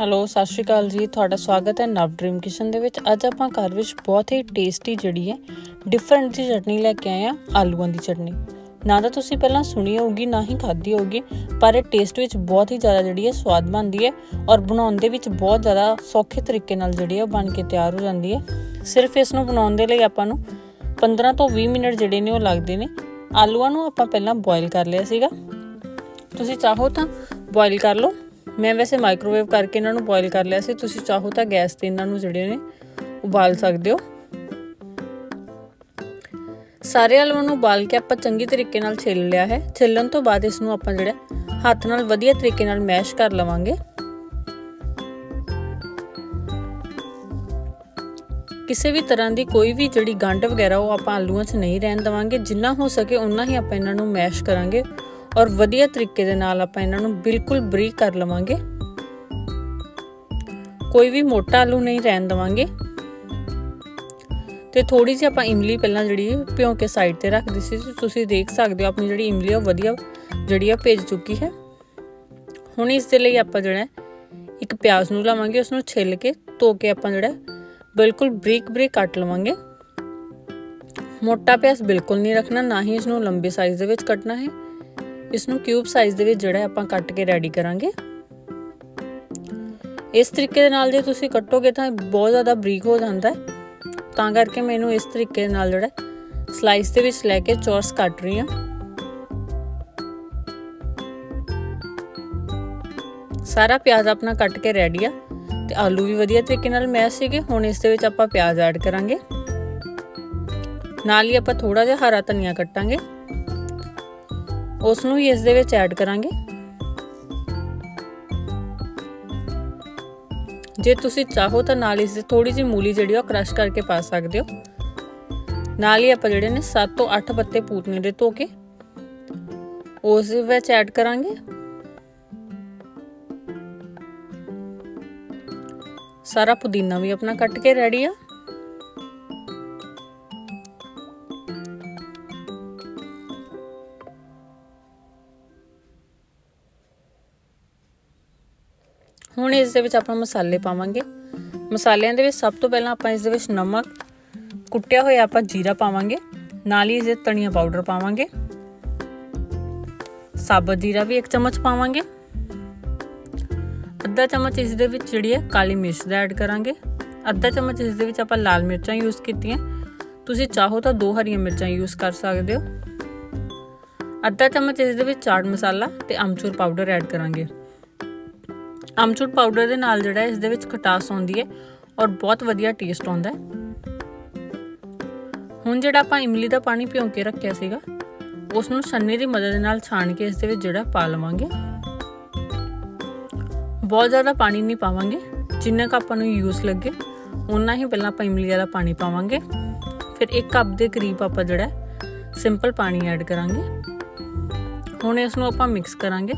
Hello, ਸਤਿ ਸ਼੍ਰੀ ਅਕਾਲ ਜੀ। ਤੁਹਾਡਾ ਸਵਾਗਤ ਹੈ ਨਵ ਡ੍ਰੀਮ ਕਿਚਨ ਦੇ ਵਿੱਚ। ਅੱਜ ਆਪਾਂ ਘਰ ਵਿੱਚ ਬਹੁਤ ਹੀ ਟੇਸਟੀ ਜਿਹੜੀ ਹੈ ਡਿਫਰੈਂਟ ਜੀ ਚਟਨੀ ਲੈ ਕੇ ਆਏ ਆ ਆਲੂਆਂ ਦੀ ਚਟਨੀ। ਨਾ ਤਾਂ ਤੁਸੀਂ ਪਹਿਲਾਂ ਸੁਣੀ ਹੋਊਗੀ, ਨਾ ਹੀ ਖਾਧੀ ਹੋਊਗੀ, ਪਰ ਇਹ ਟੇਸਟ ਵਿੱਚ ਬਹੁਤ ਹੀ ਜ਼ਿਆਦਾ ਜਿਹੜੀ ਹੈ ਸਵਾਦ ਬਣਦੀ ਹੈ ਔਰ ਬਣਾਉਣ ਦੇ ਵਿੱਚ ਬਹੁਤ ਜ਼ਿਆਦਾ ਸੌਖੇ ਤਰੀਕੇ ਨਾਲ ਜਿਹੜੀ ਹੈ ਉਹ ਬਣ ਕੇ ਤਿਆਰ ਹੋ ਜਾਂਦੀ ਹੈ। ਸਿਰਫ ਇਸ ਨੂੰ ਬਣਾਉਣ ਦੇ ਲਈ ਆਪਾਂ ਨੂੰ 15 ਤੋਂ 20 ਮਿੰਟ ਜਿਹੜੇ ਨੇ ਉਹ ਲੱਗਦੇ ਨੇ। ਆਲੂਆਂ ਨੂੰ ਆਪਾਂ ਪਹਿਲਾਂ ਬੋਇਲ ਕਰ ਲਿਆ ਸੀਗਾ। ਤੁਸੀਂ ਚਾਹੋ ਤਾਂ ਬੋਇਲ ਕਰ ਲਓ। ਮੈਂ ਵੈਸੇ ਮਾਈਕ੍ਰੋਵੇਵ ਕਰਕੇ ਇਹਨਾਂ ਨੂੰ ਬੋਇਲ ਕਰ ਲਿਆ ਸੀ। ਤੁਸੀਂ ਚਾਹੋ ਤਾਂ ਗੈਸ ਤੇ ਇਹਨਾਂ ਨੂੰ ਜਿਹੜੇ ਨੇ ਉਬਾਲ ਸਕਦੇ ਹੋ। ਸਾਰੇ ਆਲੂਆਂ ਨੂੰ ਉਬਾਲ ਕੇ ਆਪਾਂ ਚੰਗੀ ਤਰੀਕੇ ਨਾਲ ਛਿੱਲ ਲਿਆ ਹੈ। ਛਿੱਲਣ ਤੋਂ ਬਾਅਦ ਇਸ ਨੂੰ ਆਪਾਂ ਜਿਹੜਾ ਹੱਥ ਨਾਲ ਵਧੀਆ ਤਰੀਕੇ ਨਾਲ ਮੈਸ਼ ਕਰ ਲਵਾਂਗੇ। ਕਿਸੇ ਵੀ ਤਰ੍ਹਾਂ ਦੀ ਕੋਈ ਵੀ ਜਿਹੜੀ ਗੰਢ ਵਗੈਰਾ ਉਹ ਆਪਾਂ ਆਲੂਆਂ 'ਚ ਨਹੀਂ ਰਹਿਣ ਦਵਾਂਗੇ। ਜਿੰਨਾ ਹੋ ਸਕੇ ਉਨਾ ਹੀ ਆਪਾਂ ਇਹਨਾਂ ਨੂੰ ਮੈਸ਼ ਕਰਾਂਗੇ। ਔਰ ਵਧੀਆ ਤਰੀਕੇ ਦੇ ਨਾਲ ਆਪਾਂ ਇਹਨਾਂ ਨੂੰ ਬਿਲਕੁਲ ਬਰੀਕ ਕਰ ਲਵਾਂਗੇ। ਕੋਈ ਵੀ ਮੋਟਾ ਆਲੂ ਨਹੀਂ ਰਹਿਣ ਦਵਾਂਗੇ। ਤੇ ਥੋੜੀ ਜਿਹੀ ਆਪਾਂ ਇਮਲੀ ਪਹਿਲਾਂ ਜਿਹੜੀ ਭਿਉਂ ਕੇ ਸਾਈਡ ਤੇ ਰੱਖਦੀ ਸੀ। ਤੁਸੀਂ ਦੇਖ ਸਕਦੇ ਹੋ ਆਪਣੀ ਜਿਹੜੀ ਇਮਲੀ ਉਹ ਵਧੀਆ ਜਿਹੜੀ ਆ ਭੇਜ ਚੁੱਕੀ ਹੈ। ਹੁਣ ਇਸ ਦੇ ਲਈ ਆਪਾਂ ਜਿਹੜਾ ਇੱਕ ਪਿਆਜ਼ ਨੂੰ ਲਾਵਾਂਗੇ ਉਸ ਨੂੰ ਛਿੱਲ ਕੇ ਧੋ ਕੇ ਆਪਾਂ ਜਿਹੜਾ ਬਿਲਕੁਲ ਬਰੀਕ ਬਰੀਕ ਕੱਟ ਲਵਾਂਗੇ। ਮੋਟਾ ਪਿਆਜ਼ ਬਿਲਕੁਲ ਨਹੀਂ ਰੱਖਣਾ, ਨਾ ਹੀ ਇਸ ਨੂੰ ਲੰਬੇ ਸਾਈਜ਼ ਦੇ ਵਿੱਚ ਕੱਟਣਾ ਹੈ। ਇਸ ਨੂੰ ਕਿਊਬ ਸਾਈਜ਼ ਦੇ ਵਿੱਚ ਜਿਹੜਾ ਆਪਾਂ ਕੱਟ ਕੇ ਰੈਡੀ ਕਰਾਂਗੇ। ਇਸ ਤਰੀਕੇ ਦੇ ਨਾਲ ਜੇ ਤੁਸੀਂ ਕੱਟੋਗੇ ਤਾਂ ਬਹੁਤ ਜ਼ਿਆਦਾ ਬਰੀਕ ਹੋ ਜਾਂਦਾ ਹੈ। ਤਾਂ ਕਰਕੇ ਮੈਨੂੰ ਇਸ ਤਰੀਕੇ ਦੇ ਨਾਲ ਜਿਹੜਾ ਸਲਾਈਸ ਦੇ ਵਿੱਚ ਲੈ ਕੇ ਚੌਰਸ ਕੱਟ ਰਹੀ ਹਾਂ। ਸਾਰਾ ਪਿਆਜ਼ ਆਪਣਾ ਕੱਟ ਕੇ ਰੈਡੀ ਆ ਤੇ ਆਲੂ ਵੀ ਵਧੀਆ ਤਰੀਕੇ ਨਾਲ ਮੈਸ਼ ਸੀਗੇ, ਹੁਣ ਇਸ ਦੇ ਵਿੱਚ ਆਪਾਂ ਪਿਆਜ਼ ਐਡ ਕਰਾਂਗੇ। ਨਾਲ ਹੀ ਆਪਾਂ ਥੋੜਾ ਜਿਹਾ ਹਰਾ ਧਨੀਆ ਕੱਟਾਂਗੇ। ਉਸ ਨੂੰ ਵੀ ਇਸ ਦੇ ਵਿੱਚ ਐਡ ਕਰਾਂਗੇ। ਜੇ ਤੁਸੀਂ ਚਾਹੋ ਤਾਂ ਨਾਲ ਇਸ ਦੇ ਥੋੜੀ ਜਿਹੀ ਮੂਲੀ ਜਿਹੜੀ ਆ ਕ੍ਰਸ਼ ਕਰਕੇ ਪਾ ਸਕਦੇ ਹੋ। ਨਾਲ ਹੀ ਆਪਾਂ ਜਿਹੜੇ ਨੇ 7 ਤੋਂ 8 ਪੱਤੇ ਪੂਤਨੇ ਦੇ ਧੋ ਕੇ ਉਸ ਦੇ ਵਿੱਚ ਐਡ ਕਰਾਂਗੇ। ਸਾਰਾ ਪੁਦੀਨਾ ਵੀ ਆਪਣਾ ਕੱਟ ਕੇ ਰੈਡੀ ਆ। ਹੁਣ ਇਸ ਦੇ ਵਿੱਚ ਆਪਾਂ ਮਸਾਲੇ ਪਾਵਾਂਗੇ। ਮਸਾਲਿਆਂ ਦੇ ਵਿੱਚ ਸਭ ਤੋਂ ਪਹਿਲਾਂ ਆਪਾਂ ਇਸ ਦੇ ਵਿੱਚ ਨਮਕ ਕੁੱਟਿਆ ਹੋਇਆ ਆਪਾਂ ਜੀਰਾ ਪਾਵਾਂਗੇ। ਨਾਲ ਹੀ ਇਸ ਦੇ ਧਨੀਆ ਪਾਊਡਰ ਪਾਵਾਂਗੇ। ਸਾਬਤ ਜੀਰਾ ਵੀ 1 ਚਮਚ ਪਾਵਾਂਗੇ। ਅੱਧਾ ਚਮਚ ਇਸ ਦੇ ਵਿੱਚ ਜਿਹੜੀ ਹੈ ਕਾਲੀ ਮਿਰਚ ਦਾ ਐਡ ਕਰਾਂਗੇ। ਅੱਧਾ ਚਮਚ ਇਸ ਦੇ ਵਿੱਚ ਆਪਾਂ ਲਾਲ ਮਿਰਚਾਂ ਯੂਜ਼ ਕੀਤੀਆਂ। ਤੁਸੀਂ ਚਾਹੋ ਤਾਂ ਦੋ ਹਰੀਆਂ ਮਿਰਚਾਂ ਯੂਜ਼ ਕਰ ਸਕਦੇ ਹੋ। ਅੱਧਾ ਚਮਚ ਇਸ ਦੇ ਵਿੱਚ ਚਾਟ ਮਸਾਲਾ ਤੇ ਅਮਚੂਰ ਪਾਊਡਰ ਐਡ ਕਰਾਂਗੇ। ਅਮਚੂਰ ਪਾਊਡਰ ਦੇ ਨਾਲ ਜਿਹੜਾ ਇਸ ਦੇ ਵਿੱਚ ਖਟਾਸ ਆਉਂਦੀ ਹੈ ਔਰ ਬਹੁਤ ਵਧੀਆ ਟੇਸਟ ਆਉਂਦਾ ਹੁਣ ਜਿਹੜਾ ਆਪਾਂ ਇਮਲੀ ਦਾ ਪਾਣੀ ਭਿਉਂ ਕੇ ਰੱਖਿਆ ਸੀਗਾ ਉਸ ਨੂੰ ਛੰਨੇ ਦੀ ਮਦਦ ਨਾਲ ਛਾਣ ਕੇ ਇਸ ਦੇ ਵਿੱਚ ਜਿਹੜਾ ਪਾ ਲਵਾਂਗੇ। ਬਹੁਤ ਜ਼ਿਆਦਾ ਪਾਣੀ ਨਹੀਂ ਪਾਵਾਂਗੇ, ਜਿੰਨਾ ਕ ਆਪਾਂ ਨੂੰ ਯੂਜ਼ ਲੱਗੇ ਉਨਾ ਹੀ ਪਹਿਲਾਂ ਆਪਾਂ ਇਮਲੀ ਵਾਲਾ ਪਾਣੀ ਪਾਵਾਂਗੇ। ਫਿਰ 1 ਕੱਪ ਦੇ ਕਰੀਬ ਆਪਾਂ ਜਿਹੜਾ ਸਿੰਪਲ ਪਾਣੀ ਐਡ ਕਰਾਂਗੇ। ਹੁਣ ਇਸ ਨੂੰ ਆਪਾਂ ਮਿਕਸ ਕਰਾਂਗੇ।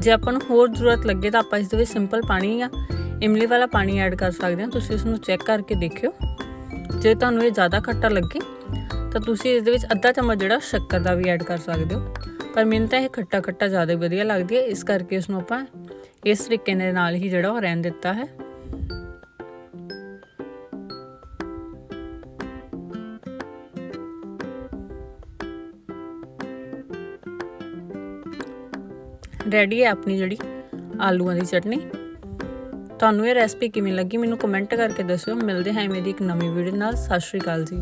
ਜੇ ਆਪਾਂ ਨੂੰ ਹੋਰ ਜ਼ਰੂਰਤ ਲੱਗੇ ਤਾਂ ਆਪਾਂ ਇਸ ਦੇ ਵਿੱਚ ਸਿੰਪਲ ਪਾਣੀ ਜਾਂ ਇਮਲੀ ਵਾਲਾ ਪਾਣੀ ਐਡ ਕਰ ਸਕਦੇ ਹਾਂ। ਤੁਸੀਂ ਇਸ ਨੂੰ ਚੈੱਕ ਕਰਕੇ ਦੇਖਿਓ। ਜੇ ਤੁਹਾਨੂੰ ਇਹ ਜ਼ਿਆਦਾ ਖੱਟਾ ਲੱਗੇ, ਤਾਂ ਤੁਸੀਂ ਇਸ ਦੇ ਵਿੱਚ ਅੱਧਾ ਚਮਚ ਜਿਹੜਾ ਸ਼ੱਕਰ ਦਾ ਵੀ ਐਡ ਕਰ ਸਕਦੇ ਹੋ। ਪਰ ਮੈਨੂੰ ਤਾਂ ਇਹ ਖੱਟਾ ਖੱਟਾ ਜ਼ਿਆਦਾ ਵਧੀਆ ਲੱਗਦੀ ਹੈ। ਇਸ ਕਰਕੇ ਇਸ ਨੂੰ ਆਪਾਂ ਇਸ ਤਰੀਕੇ ਦੇ ਨਾਲ ਹੀ ਜਿਹੜਾ ਉਹ ਰਹਿਣ ਦਿੱਤਾ ਹੈ। ਰੈਡੀ ਹੈ ਆਪਣੀ ਜਿਹੜੀ ਆਲੂਆਂ ਦੀ ਚਟਨੀ। ਤੁਹਾਨੂੰ ਇਹ ਰੈਸਪੀ ਕਿਵੇਂ ਲੱਗੀ ਮੈਨੂੰ ਕਮੈਂਟ ਕਰਕੇ ਦੱਸਿਓ। ਮਿਲਦੇ ਹਾਂ ਐਵੇਂ ਦੀ ਇੱਕ ਨਵੀਂ ਵੀਡੀਓ ਨਾਲ। ਸਤਿ ਸ਼੍ਰੀ ਅਕਾਲ ਜੀ।